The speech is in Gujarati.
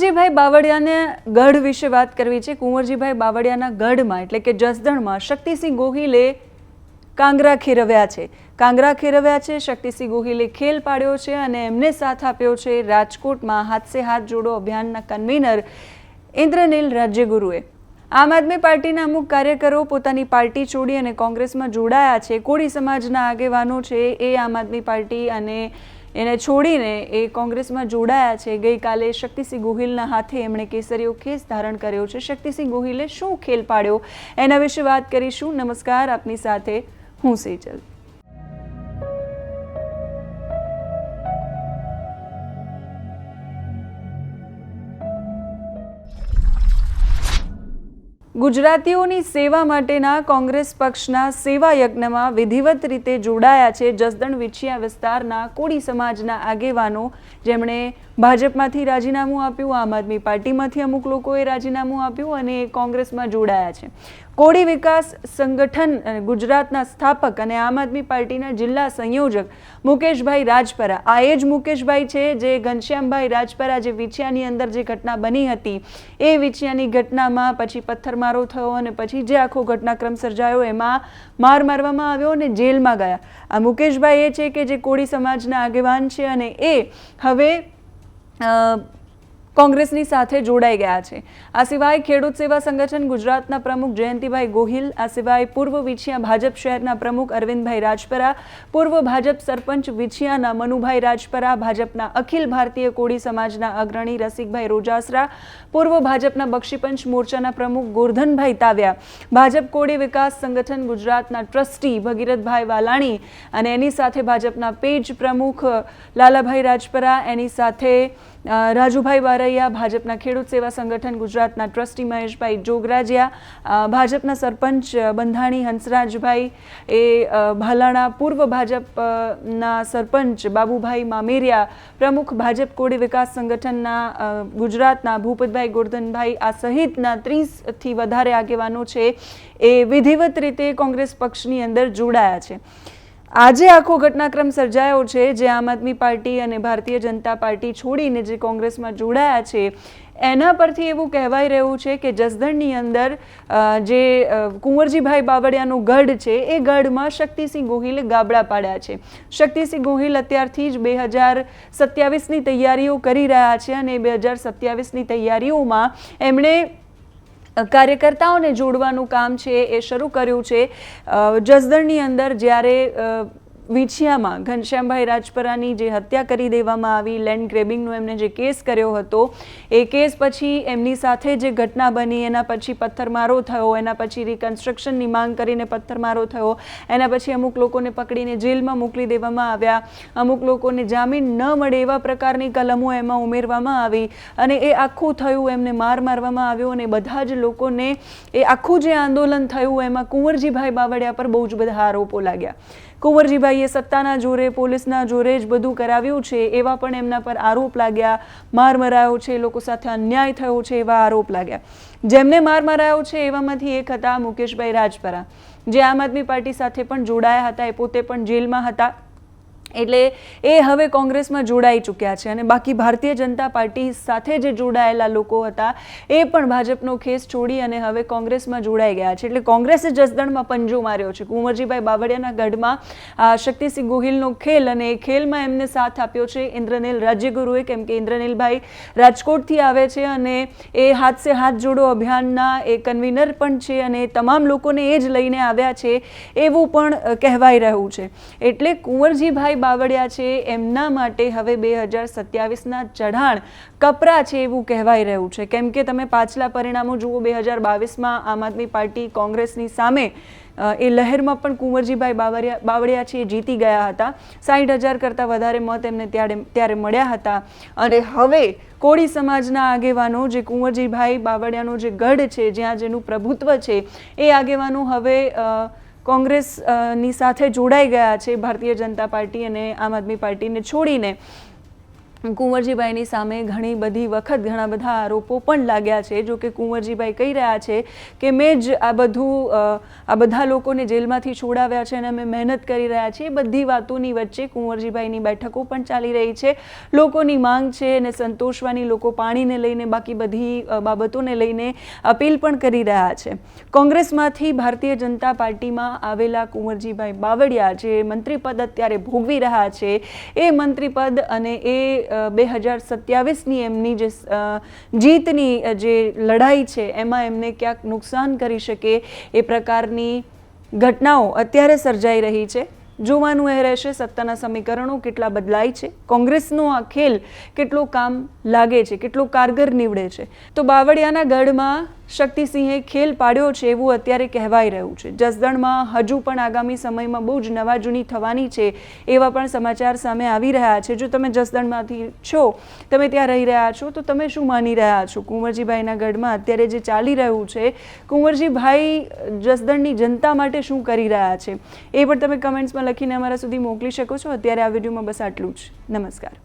કુંવરજીભાઈ બાવળિયાને ગઢ વિશે વાત કરવી છે. કુંવરજીભાઈ બાવળિયાના ગઢમાં, એટલે કે જસદણમાં, શક્તિસિંહ ગોહિલે કાંગરા ખેરવ્યા છે. કાંગરા ખેરવ્યા છે, શક્તિસિંહ ગોહિલે ખેલ પાડ્યો છે અને એમને સાથ આપ્યો છે રાજકોટમાં. હાથસે હાથ જોડો અભિયાનના કન્વીનર ઇન્દ્રનીલ રાજ્યગુરુએ. આમ આદમી પાર્ટીના અમુક કાર્યકરો પોતાની પાર્ટી છોડી અને કોંગ્રેસમાં જોડાયા છે. કોળી સમાજના આગેવાનો છે એ આમ આદમી પાર્ટી અને એને છોડીને એ કોંગ્રેસમાં જોડાયા છે. ગઈકાલે શક્તિસિંહ ગોહિલના હાથે એમણે કેસરીયો ખેસ ધારણ કર્યો છે. શક્તિસિંહ ગોહિલે શું ખેલ પાડ્યો? એના વિશે વાત કરીશું. નમસ્કાર. આપની સાથે હું સેજલ. ગુજરાતીઓની સેવા માટેના કોંગ્રેસ પક્ષના સેવા યજ્ઞમાં વિધિવત રીતે જોડાયા છે. જસદણ વિછિયા વિસ્તારના કોળી સમાજના આગેવાનો જેમણે ભાજપમાંથી રાજીનામું આપ્યું, આમ આદમી પાર્ટીમાંથી અમુક લોકોએ રાજીનામું આપ્યું અને કોંગ્રેસમાં જોડાયા છે. કોળી વિકાસ સંગઠન ગુજરાતના સ્થાપક અને આમ આદમી પાર્ટીના જિલ્લા સંયોજક મુકેશભાઈ રાજપરા. આ એ જ મુકેશભાઈ છે જે ઘનશ્યામભાઈ રાજપરા જે વિછિયાની અંદર જે ઘટના બની હતી, એ વિછિયાની ઘટનામાં પછી પથ્થરમારો થયો અને પછી જે આખો ઘટનાક્રમ સર્જાયો એમાં માર મારવામાં આવ્યો અને જેલમાં ગયા. આ મુકેશભાઈ એ છે કે જે કોળી સમાજના આગેવાન છે અને એ હવે કોંગ્રેસની સાથે જોડાઈ ગયા છે. આ સિવાય ખેડૂત સેવા સંગઠન ગુજરાતના પ્રમુખ જયંતિભાઈ ગોહિલ, આ સિવાય પૂર્વ વિછિયા ભાજપ શહેરના પ્રમુખ અરવિંદભાઈ રાજપરા, પૂર્વ ભાજપ સરપંચ વિછિયાના મનુભાઈ રાજપરા, ભાજપના અખિલ ભારતીય કોળી સમાજના અગ્રણી રસિકભાઈ રોજાસરા, પૂર્વ ભાજપના બક્ષીપંચ મોરચાના પ્રમુખ ગોરધનભાઈ તાવ્યા, ભાજપ કોળી વિકાસ સંગઠન ગુજરાતના ટ્રસ્ટી ભગીરથભાઈ વાલાણી અને એની સાથે ભાજપના પેજ પ્રમુખ લાલાભાઈ રાજપરા, એની સાથે રાજુભાઈ બારૈયા, ભાજપના ખેડૂત સેવા સંગઠન, ગુજરાતના ટ્રસ્ટી મહેશભાઈ જોગરાજિયા ભાજપના સરપંચ બંધાણી હંસરાજભાઈ, એ ભાલાણા પૂર્વ ભાજપના સરપંચ બાબુભાઈ મામેરિયા, પ્રમુખ ભાજપ કોળી વિકાસ સંગઠનના ગુજરાતના ભૂપતભાઈ ગોરધનભાઈ, આ સહિતના ત્રીસથી વધારે આગેવાનો છે, એ વિધિવત રીતે કોંગ્રેસ પક્ષની અંદર જોડાયા છે. આજે આખો ઘટનાક્રમ સર્જાયો છે, જે આમ આદમી પાર્ટી અને ભારતીય જનતા પાર્ટી છોડીને જે કોંગ્રેસમાં જોડાયા છે, એના પરથી એવું કહેવાય રહ્યું છે કે જસદણની અંદર જે કુંવરજીભાઈ બાવળિયાનો ગઢ છે, એ ગઢમાં શક્તિસિંહ ગોહિલે ગાબડા પાડ્યા છે. શક્તિસિંહ ગોહિલ અત્યારથી જ બે હજાર સત્યાવીસની તૈયારીઓ કરી રહ્યા છે અને બે હજાર સત્યાવીસની તૈયારીઓમાં એમણે કાર્યકર્તાઓને જોડવાનું કામ છે એ શરૂ કર્યું છે. જસદણની અંદર જ્યારે વિછિયામાં ઘનશ્યામભાઈ રાજપરાની જે હત્યા કરી દેવામાં આવી લેન્ડ ગ્રેબિંગનો એમને જે કેસ કર્યો હતો, એ કેસ પછી એમની સાથે જે ઘટના બની, એના પછી પથ્થરમારો થયો, એના પછી રિકન્સ્ટ્રક્શનની માંગ કરીને પથ્થરમારો થયો, એના પછી અમુક લોકોને પકડીને જેલમાં મોકલી દેવામાં આવ્યા. અમુક લોકોને જામીન ન મળે એવા પ્રકારની કલમો એમાં ઉમેરવામાં આવી અને એ આખું થયું, એમને માર મારવામાં આવ્યો અને બધા જ લોકોને એ આખું જે આંદોલન થયું, એમાં કુંવરજીભાઈ બાવળિયા પર બહુ જ બધા આરોપો લાગ્યા. કુંવરજીભાઈએ સત્તાના જોરે, પોલીસના જોરે જ બધું કરાવ્યું છે એવા પણ એમના પર આરોપ લાગ્યા. માર મરાયો છે, લોકો સાથે અન્યાય થયો છે એવા આરોપ લાગ્યા. જેમને માર મરાયો છે એવામાંથી એક હતા મુકેશભાઈ રાજપરા. જે આમ આદમી પાર્ટી સાથે પણ જોડાયા હતા, એ પોતે પણ જેલમાં હતા. એટલે એ હવે કોંગ્રેસમાં જોડાઈ ચૂક્યા છે અને બાકી ભારતીય જનતા પાર્ટી સાથે જે જોડાયેલા લોકો હતા, એ પણ ભાજપનો ખેસ છોડી અને હવે કોંગ્રેસમાં જોડાઈ ગયા છે. એટલે કોંગ્રેસે જસદણમાં પંજો માર્યો છે. કુંવરજીભાઈ બાવળિયાના ગઢમાં શક્તિસિંહ ગોહિલનો ખેલ અને એ ખેલમાં એમને સાથ આપ્યો છે. ઇન્દ્રનીલ રાજ્યગુરુએ, કેમ કે ઇન્દ્રનીલભાઈ રાજકોટથી આવે છે અને એ હાથ સે હાથ જોડો અભિયાનના એ કન્વીનર પણ છે અને તમામ લોકોને એ જ લઈને આવ્યા છે, એવું પણ કહેવાઈ રહ્યું છે. એટલે કુંવરજીભાઈ બાવળિયા છે, એમના માટે હવે બે હજાર સત્યાવીસના ચઢાણ કપરા છે એવું કહેવાઈ રહ્યું છે. કેમ કે તમે પાછલા પરિણામો જુઓ, બે હજાર બાવીસમાં આમ આદમી પાર્ટી કોંગ્રેસની સામે એ લહેરમાં પણ કુંવરજીભાઈ બાવળિયા બાવળિયા છે એ જીતી ગયા હતા. સાઠ હજાર કરતાં વધારે મત એમને ત્યારે ત્યારે મળ્યા હતા. અને હવે કોળી સમાજના આગેવાનો, જે કુંવરજીભાઈ બાવળિયાનો જે ગઢ છે, જ્યાં જેનું પ્રભુત્વ છે, એ આગેવાનો હવે કોંગ્રેસની સાથે જોડાઈ ગયા છે ભારતીય જનતા પાર્ટી અને આમ આદમી પાર્ટીને છોડીને. કુંવરજીભાઈની સામે ઘણી બધી વખત ઘણા બધા આરોપો પણ લાગ્યા છે. જો કે કુંવરજીભાઈ કહી રહ્યા છે કે મેં જ આ બધું આ બધા લોકોને જેલમાંથી છોડાવ્યા છે અને અમે મહેનત કરી રહ્યા છીએ. બધી વાતોની વચ્ચે કુંવરજીભાઈની બેઠકો પણ ચાલી રહી છે. લોકોની માંગ છે અને સંતોષવાની લોકો પાણીને લઈને બાકી બધી બાબતોને લઈને અપીલ પણ કરી રહ્યા છે. કોંગ્રેસમાંથી ભારતીય જનતા પાર્ટીમાં આવેલા કુંવરજીભાઈ બાવળિયા જે મંત્રીપદ અત્યારે ભોગવી રહ્યા છે, એ મંત્રીપદ અને એ બે હજાર સત્યાવીસની એમની જે જીતની જે લડાઈ છે, એમાં એમને ક્યાંક નુકસાન કરી શકે એ પ્રકારની ઘટનાઓ અત્યારે સર્જાઈ રહી છે. જોવાનું એ રહેશે, સત્તાના સમીકરણો કેટલા બદલાય છે, કોંગ્રેસનો આ ખેલ કેટલું કામ લાગે છે, કેટલું કારગર નીવડે છે. તો બાવળિયાના ગઢમાં શક્તિસિંહે ખેલ પાડ્યો છે એવું અત્યારે કહેવાઈ રહ્યું છે. જસદણમાં હજુ પણ આગામી સમયમાં બહુ જ નવા જૂની થવાની છે એવા પણ સમાચાર સામે આવી રહ્યા છે. જો તમે જસદણમાંથી છો, તમે ત્યાં રહી રહ્યા છો, તો તમે શું માની રહ્યા છો? કુંવરજીભાઈના ગઢમાં અત્યારે જે ચાલી રહ્યું છે, કુંવરજીભાઈ જસદણની જનતા માટે શું કરી રહ્યા છે? એ પણ તમે કમેન્ટ્સમાં લખીને અમારા સુધી મોકલી શકો છો. અત્યારે આ વિડીયોમાં બસ આટલું જ. નમસ્કાર.